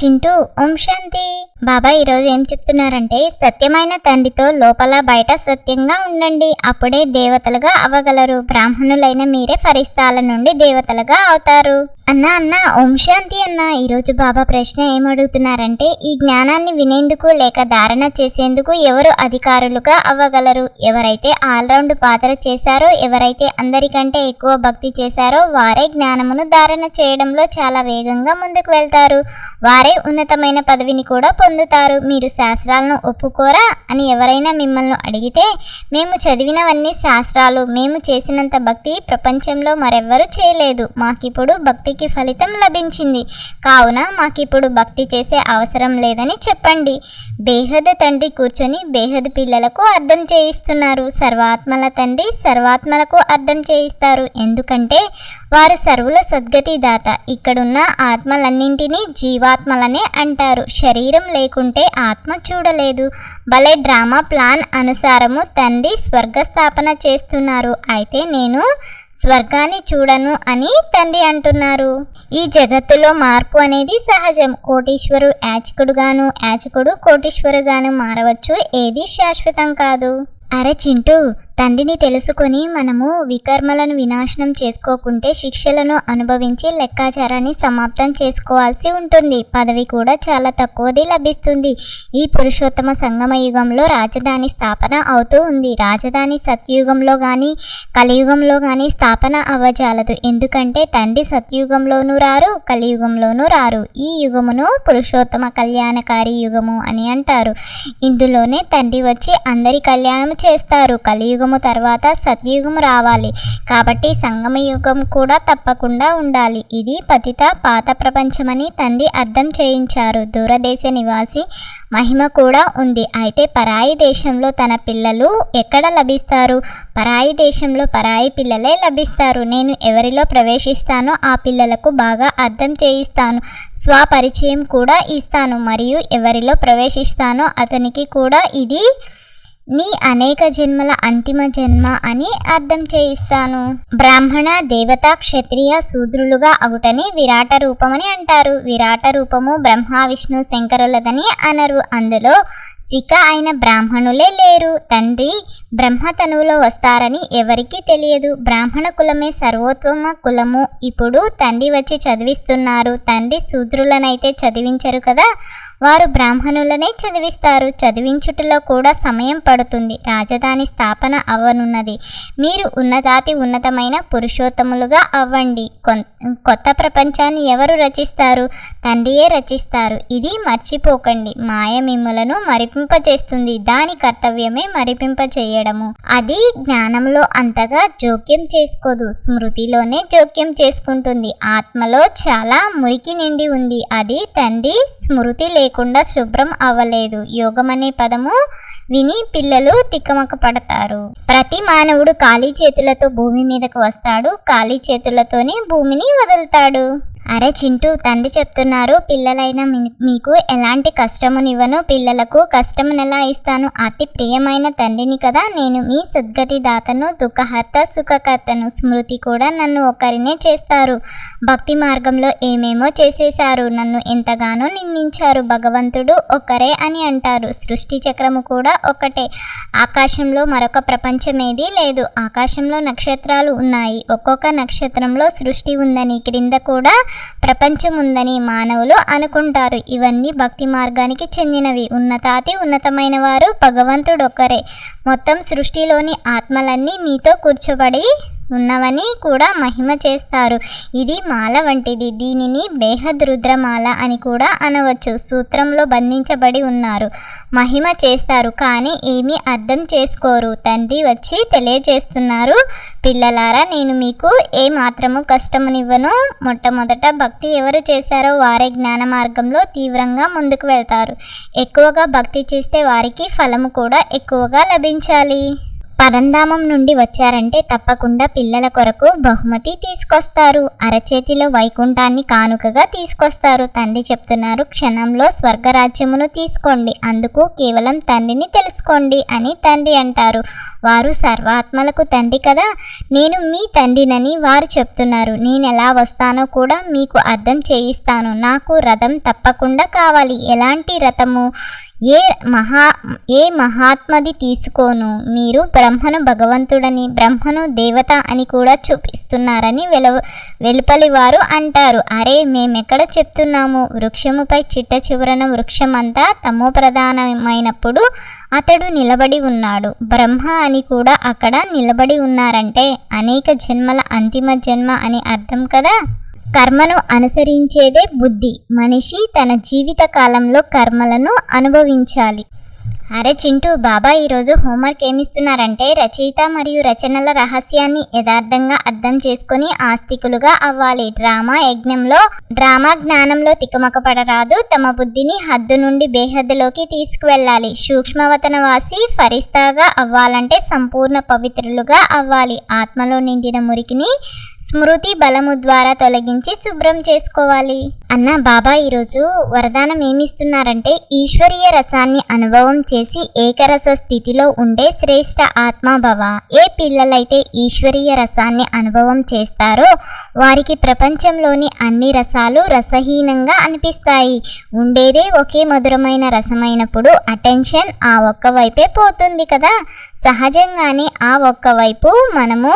చింటూ ఓం శాంతి. బాబా ఈరోజు ఏం చెప్తున్నారంటే సత్యమైన తండ్రితో లోపల బయట సత్యంగా ఉండండి. అప్పుడే దేవతలుగా అవ్వగలరు బ్రాహ్మణులైన మీరే ఫరిస్తాల నుండి దేవతలుగా అవుతారు. అన్నా అన్న ఓం శాంతి అన్న. ఈరోజు బాబా ప్రశ్న ఏమడుగుతున్నారంటే ఈ జ్ఞానాన్ని వినేందుకు లేక ధారణ చేసేందుకు ఎవరు అధికారులుగా అవ్వగలరు? ఎవరైతే ఆల్రౌండ్ పాత్ర చేశారో ఎవరైతే అందరికంటే ఎక్కువ భక్తి చేశారో వారే జ్ఞానమును ధారణ చేయడంలో చాలా వేగంగా ముందుకు వెళ్తారు. వారే ఉన్నతమైన పదవిని కూడా పొందుతారు. మీరు శాస్త్రాలను ఒప్పుకోరా? అని ఎవరైనా మిమ్మల్ని అడిగితే మేము చదివినవన్నీ శాస్త్రాలు. మేము చేసినంత భక్తి ప్రపంచంలో మరెవ్వరూ చేయలేదు. మాకిప్పుడు భక్తికి ఫలితం లభించింది. కావున మాకిప్పుడు భక్తి చేసే అవసరం లేదని చెప్పండి. బేహద తండ్రి కూర్చొని బేహద పిల్లలకు అర్థం చేయిస్తున్నారు. సర్వాత్మల తండ్రి సర్వాత్మలకు అర్థం చేయిస్తారు. ఎందుకంటే వారు సర్వుల సద్గతి దాత ఇక్కడున్న ఆత్మలన్నింటినీ జీవాత్మలనే అంటారు. శరీరం లేకుంటే ఆత్మ చూడలేదు. భలే డ్రామా ప్లాన్ అనుసారము తండ్రి స్వర్గస్థాపన చేస్తున్నారు. అయితే నేను స్వర్గాన్ని చూడను అని తండ్రి అంటున్నారు. ఈ జగత్తులో మార్పు అనేది సహజం. కోటీశ్వరు యాచకుడుగాను యాచకుడు కోటీశ్వరుగాను మారవచ్చు. ఏది శాశ్వతం కాదు. అరే చింటూ తండ్రిని తెలుసుకొని మనము వికర్మలను వినాశనం చేసుకోకుంటే శిక్షలను అనుభవించి లెక్కాచారాన్ని సమాప్తం చేసుకోవాల్సి ఉంటుంది. పదవి కూడా చాలా తక్కువది లభిస్తుంది. ఈ పురుషోత్తమ సంగమ యుగంలో రాజధాని స్థాపన అవుతూ ఉంది. రాజధాని సత్యుగంలో కానీ కలియుగంలో కానీ స్థాపన అవ్వజాలదు. ఎందుకంటే తండ్రి సత్యుగంలోనూ రారు కలియుగంలోనూ రారు. ఈ యుగమును పురుషోత్తమ కళ్యాణకారి యుగము అని అంటారు. ఇందులోనే తండ్రి వచ్చి అందరి కళ్యాణం చేస్తారు. కలియుగం కలియుగము తర్వాత సత్యుగం రావాలి. కాబట్టి సంగమ యుగం కూడా తప్పకుండా ఉండాలి. ఇది పతిత పాత ప్రపంచమని తండ్రి అర్థం చేయించారు. దూరదేశ నివాసి మహిమ కూడా ఉంది. అయితే పరాయి దేశంలో తన పిల్లలు ఎక్కడ లభిస్తారు? పరాయి దేశంలో పరాయి పిల్లలే లభిస్తారు. నేను ఎవరిలో ప్రవేశిస్తానో ఆ పిల్లలకు బాగా అర్థం చేయిస్తాను. స్వపరిచయం కూడా ఇస్తాను. మరియు ఎవరిలో ప్రవేశిస్తానో అతనికి కూడా ఇది నీ అనేక జన్మల అంతిమ జన్మ అని అర్థం చేయిస్తాను. బ్రాహ్మణ దేవత క్షత్రియ శూద్రులుగా అగుటని విరాట రూపమని అంటారు. విరాట రూపము బ్రహ్మ విష్ణు శంకరులదని అనరు. అందులో సిక అయిన బ్రాహ్మణులే లేరు. తండ్రి బ్రహ్మతనువులో వస్తారని ఎవరికీ తెలియదు. బ్రాహ్మణ కులమే సర్వోత్తమ కులము. ఇప్పుడు తండ్రి వచ్చి చదివిస్తున్నారు. తండ్రి శూద్రులనైతే చదివించరు కదా? వారు బ్రాహ్మణులనే చదివిస్తారు. చదివించుటలో కూడా సమయం పడుతుంది. రాజధాని స్థాపన అవ్వనున్నది. మీరు ఉన్నతాతి ఉన్నతమైన పురుషోత్తములుగా అవ్వండి. కొత్త ప్రపంచాన్ని ఎవరు రచిస్తారు? తండ్రియే రచిస్తారు. ఇది మర్చిపోకండి. మాయ మరి మరిపింపచేస్తుంది దాని కర్తవ్యమే మరిపింప చేయడము అది జ్ఞానంలో అంతగా జోక్యం చేసుకోదు. స్మృతిలోనే జోక్యం చేసుకుంటుంది. ఆత్మలో చాలా మురికి నిండి ఉంది. అది తండ్రి స్మృతి లేకుండా శుభ్రం అవ్వలేదు. యోగం అనే పదము విని పిల్లలు తిక్కమక పడతారు ప్రతి మానవుడు ఖాళీ చేతులతో భూమి మీదకు వస్తాడు. ఖాళీ చేతులతోనే భూమిని వదులుతాడు. అరే చింటూ తండ్రి చెప్తున్నారు పిల్లలైన మీకు ఎలాంటి కష్టమునివ్వను పిల్లలకు కష్టమునెలా ఇస్తాను? అతి ప్రియమైన తండ్రిని కదా నేను మీ సద్గతి దాతను దుఃఖహర్త సుఖకర్తను స్మృతి కూడా నన్ను ఒకరినే చేస్తారు. భక్తి మార్గంలో ఏమేమో చేసేశారు నన్ను ఎంతగానో నిందించారు. భగవంతుడు ఒక్కరే అని అంటారు సృష్టి చక్రము కూడా ఒక్కటే ఆకాశంలో మరొక ప్రపంచమేదీ లేదు ఆకాశంలో నక్షత్రాలు ఉన్నాయి. ఒక్కొక్క నక్షత్రంలో సృష్టి ఉందని క్రింద కూడా ప్రపంచం ఉందని మానవులు అనుకుంటారు. ఇవన్నీ భక్తి మార్గానికి చెందినవి. ఉన్నతాతి ఉన్నతమైన వారు భగవంతుడొక్కరే మొత్తం సృష్టిలోని ఆత్మలన్నీ మీతో కూర్చోబడి ఉన్నవని కూడా మహిమ చేస్తారు. ఇది మాల వంటిది. దీనిని బేహద్ రుద్రమాల అని కూడా అనవచ్చు. సూత్రంలో బంధించబడి ఉన్నారు. మహిమ చేస్తారు కానీ ఏమీ అర్థం చేసుకోరు. తండ్రి వచ్చి తెలియజేస్తున్నారు పిల్లలారా నేను మీకు ఏ మాత్రము కష్టమునివ్వను. మొట్టమొదట భక్తి ఎవరు చేశారో వారే జ్ఞాన మార్గంలో తీవ్రంగా ముందుకు వెళ్తారు. ఎక్కువగా భక్తి చేస్తే వారికి ఫలము కూడా ఎక్కువగా లభించాలి. పరంధామం నుండి వచ్చారంటే తప్పకుండా పిల్లల కొరకు బహుమతి తీసుకొస్తారు. అరచేతిలో వైకుంఠాన్ని కానుకగా తీసుకొస్తారు. తండ్రి చెప్తున్నారు క్షణంలో స్వర్గరాజ్యమును తీసుకోండి. అందుకు కేవలం తండ్రిని తెలుసుకోండి అని తండ్రి అంటారు. వారు సర్వాత్మలకు తండ్రి కదా? నేను మీ తండ్రినని వారు చెప్తున్నారు. నేను ఎలా వస్తానో కూడా మీకు అర్థం చేయిస్తాను. నాకు రథం తప్పకుండా కావాలి. ఎలాంటి రథము? ఏ మహా ఏ మహాత్మది తీసుకోను? మీరు బ్రహ్మను భగవంతుడని బ్రహ్మను దేవత అని కూడా చూపిస్తున్నారని వెలవ వెలుపలి వారు అంటారు. అరే మేమెక్కడ చెప్తున్నాము? వృక్షముపై చిట్ట చివరన వృక్షమంతా తమో ప్రధానమైనప్పుడు అతడు నిలబడి ఉన్నాడు. బ్రహ్మ అని కూడా అక్కడ నిలబడి ఉన్నారంటే అనేక జన్మల అంతిమ జన్మ అని అర్థం కదా? కర్మను అనుసరించేదే బుద్ధి. మనిషి తన జీవిత కాలంలో కర్మలను అనుభవించాలి. అరే చింటూ బాబా ఈరోజు హోంవర్క్ ఏమిస్తున్నారంటే రచయిత మరియు రచనల రహస్యాన్ని యథార్థంగా అర్థం చేసుకొని ఆస్తికులుగా అవ్వాలి. డ్రామా యజ్ఞంలో డ్రామా జ్ఞానంలో తికమకపడరాదు. తమ బుద్ధిని హద్దు నుండి బేహద్దులోకి తీసుకువెళ్ళాలి. సూక్ష్మవతనవాసి ఫరిస్తాగా అవ్వాలంటే సంపూర్ణ పవిత్రులుగా అవ్వాలి. ఆత్మలో నిండిన మురికిని స్మృతి బలము ద్వారా తొలగించి శుభ్రం చేసుకోవాలి. అన్న బాబా ఈరోజు వరదానం ఏమిస్తున్నారంటే ఈశ్వరీయ రసాన్ని అనుభవం చే చేసి ఏకరస స్థితిలో ఉండే శ్రేష్ట ఆత్మభవ ఏ పిల్లలైతే ఈశ్వరీయ రసాన్ని అనుభవం చేస్తారో వారికి ప్రపంచంలోని అన్ని రసాలు రసహీనంగా అనిపిస్తాయి. ఉండేదే ఒకే మధురమైన రసమైనప్పుడు అటెన్షన్ ఆ ఒక్క వైపే పోతుంది కదా? సహజంగానే ఆ ఒక్క వైపు మనము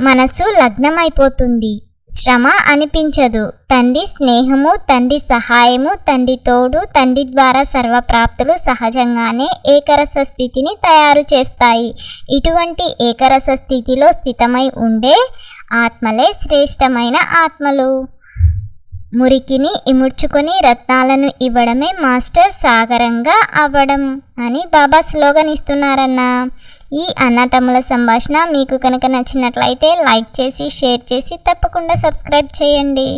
మనసు లగ్నమైపోతుంది. శ్రమ అనిపించదు. తండ్రి స్నేహము తండ్రి సహాయము తండ్రి తోడు తండ్రి ద్వారా సర్వప్రాప్తులు సహజంగానే ఏకరస స్థితిని తయారు చేస్తాయి. ఇటువంటి ఏకరస స్థితిలో స్థితమై ఉండే ఆత్మలే శ్రేష్టమైన ఆత్మలు. మురికిని ఇముడ్చుకొని రత్నాలను ఇవ్వడమే మాస్టర్ సాగరంగా అవ్వడం అని బాబా స్లోగన్ ఇస్తున్నారన్నా. ఈ అన్నతమ్ముల సంభాషణ మీకు కనుక నచ్చినట్లయితే లైక్ చేసి షేర్ చేసి తప్పకుండా సబ్స్క్రైబ్ చేయండి.